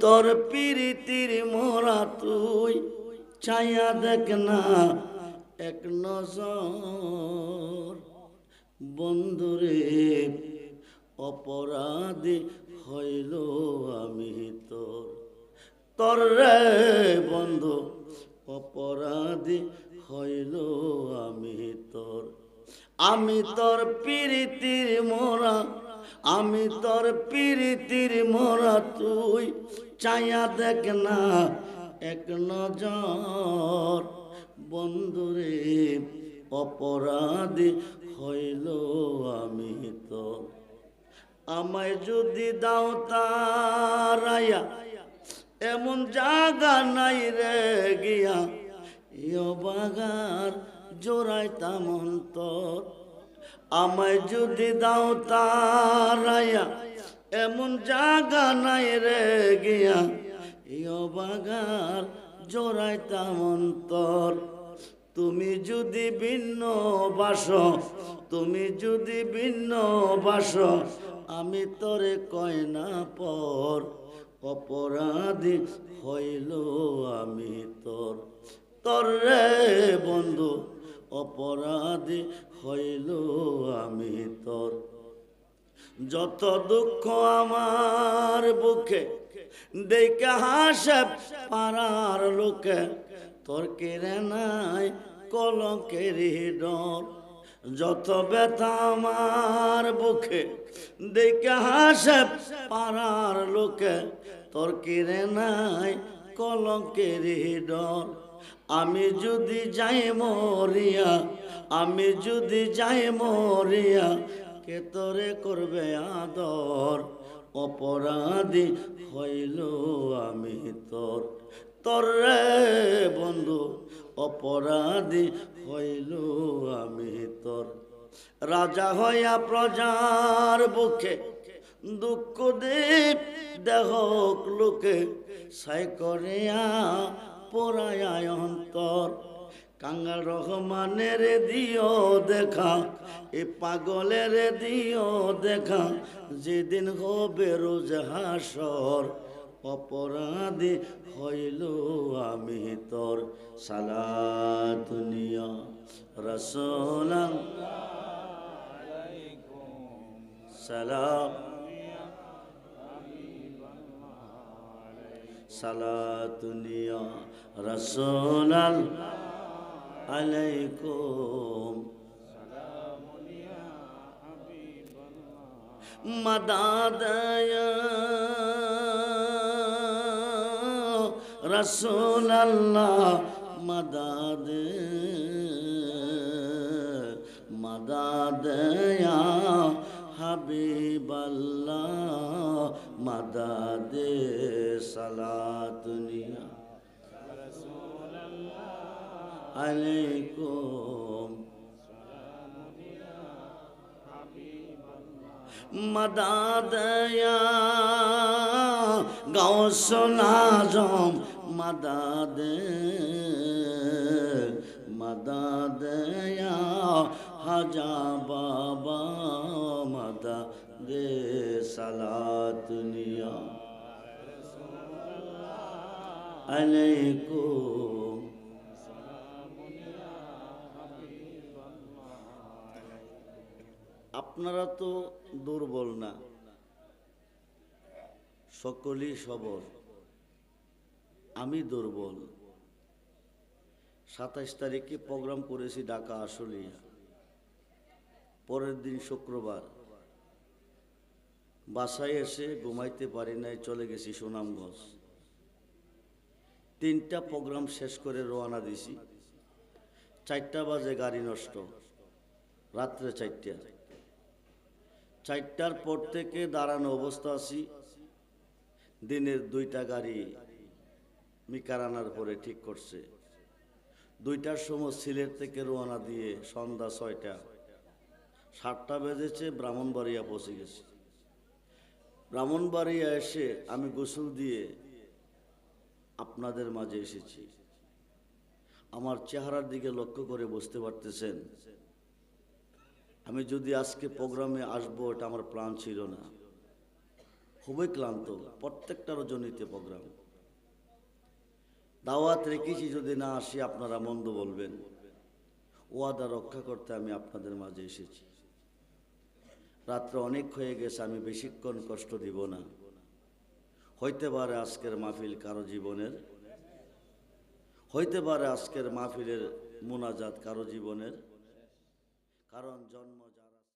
তোর পিরিতির মোরা তুই ছায়া দেখ না। এক নজর বন্ধুরে, অপরাধী হইল আমি তোর। তোর রে বন্ধু, অপরাধী হইল আমি তোর। আমি তোর পিরিতির মোরা, আমি তোর পিরিতির মোরা তুই চাইয়া দেখ না, এক নজর। বন্ধুরে অপরাধী হইল আমি তো। আমায় যদি দাও তারাইয়া এমন জাগা নাই রে গিয়া। ইয় বাগার জোড়াইতাম অন্তর। আমায় যদি দাও তারাইয়া এমন জাগা নাই রে গিয়া। ইয় বাগার জোড়াইতাম অন্তর। তুমি যদি ভিন্ন বাস, তুমি যদি ভিন্ন বাস, আমি তরে কয় না পর। অপরাধী হইল আমি তোর। তোর রে বন্ধু, অপরাধী হইল আমি তোর। যত দুঃখ আমার বুকে দেখে হাসে পাড়ার লোকে, তোর কেড়ে নাই কলকের ডর। যত ব্যথা আমার বুকে দেখে হাসে পাড়ার লোকে, তোর কেড়ে নাই কলকের ডর। আমি যদি যাই মরিয়া, আমি যদি যাই মরিয়া কে তোরে করবে আদর? অপরাধী হইল আমি তোর। তোর বন্ধু, অপরাধী হইল আমি তোর। রাজা হইয়া প্রজার বুকে দুঃখ দেব দেহ লোকে সাই করিয়া পরায় অন্তর। কাঙ্গাল রহমানের দিও দেখা, এ পাগলের দিও দেখা, যেদিন হবে রোজ হাসর, অপরাধী হইল আমি তোর সালা দুনিয়া। রসোলাম সালাম। সালাতুনিয়া রসোলাল আলাইকুম। মদাদয়া রসুল আল্লাহ মদাদ মদাদয়া হাবিবাল্লাহ মদাদ আলাইকুম। মদাদয়া গৌসনাজম মদাদ মদাদয়া হাজা বাবা মদা দে সালাতুনিয়া আলাইকুম। আপনারা তো দুর্বল না। সকলেই সবল। আমি দুর্বল। সাতাইশ তারিখে প্রোগ্রাম করেছি ঢাকা আসলিয়া পরের দিন শুক্রবার। বাসায় এসে ঘুমাইতে পারি নাই, চলে গেছি সুনামগঞ্জ। তিনটা প্রোগ্রাম শেষ করে রওনা দিছি। চারটা বাজে গাড়ি নষ্ট। রাত্রে চারটা। চারটার পর থেকে দাঁড়ানো অবস্থা আছি। দিনের দুইটা গাড়ি মিকারানার পরে ঠিক করছে। দুইটার সময় সিলেট থেকে রোয়ানা দিয়ে সন্ধ্যা ছয়টা, সাতটা বেজেছে, ব্রাহ্মণবাড়িয়া পৌঁছে গেছি। ব্রাহ্মণবাড়িয়া এসে আমি গোসল দিয়ে আপনাদের মাঝে এসেছি। আমার চেহারার দিকে লক্ষ্য করে বুঝতে পারতেছেন আমি যদি আজকে প্রোগ্রামে আসব, এটা আমার প্ল্যান ছিল না। খুবই ক্লান্ত প্রত্যেকটা রজনীতে প্রোগ্রাম। দাওয়াত রেখেছি, যদি না আসি আপনারা মন্দ বলবেন। ওয়াদা রক্ষা করতে আমি আপনাদের মাঝে এসেছি। রাত্রে অনেক হয়ে গেছে, আমি বেশিক্ষণ কষ্ট দিব না। হইতে পারে আজকের মাহফিল কারও জীবনের, হইতে পারে আজকের মাহফিলের মোনাজাত কারও জীবনের কারণ জন্ম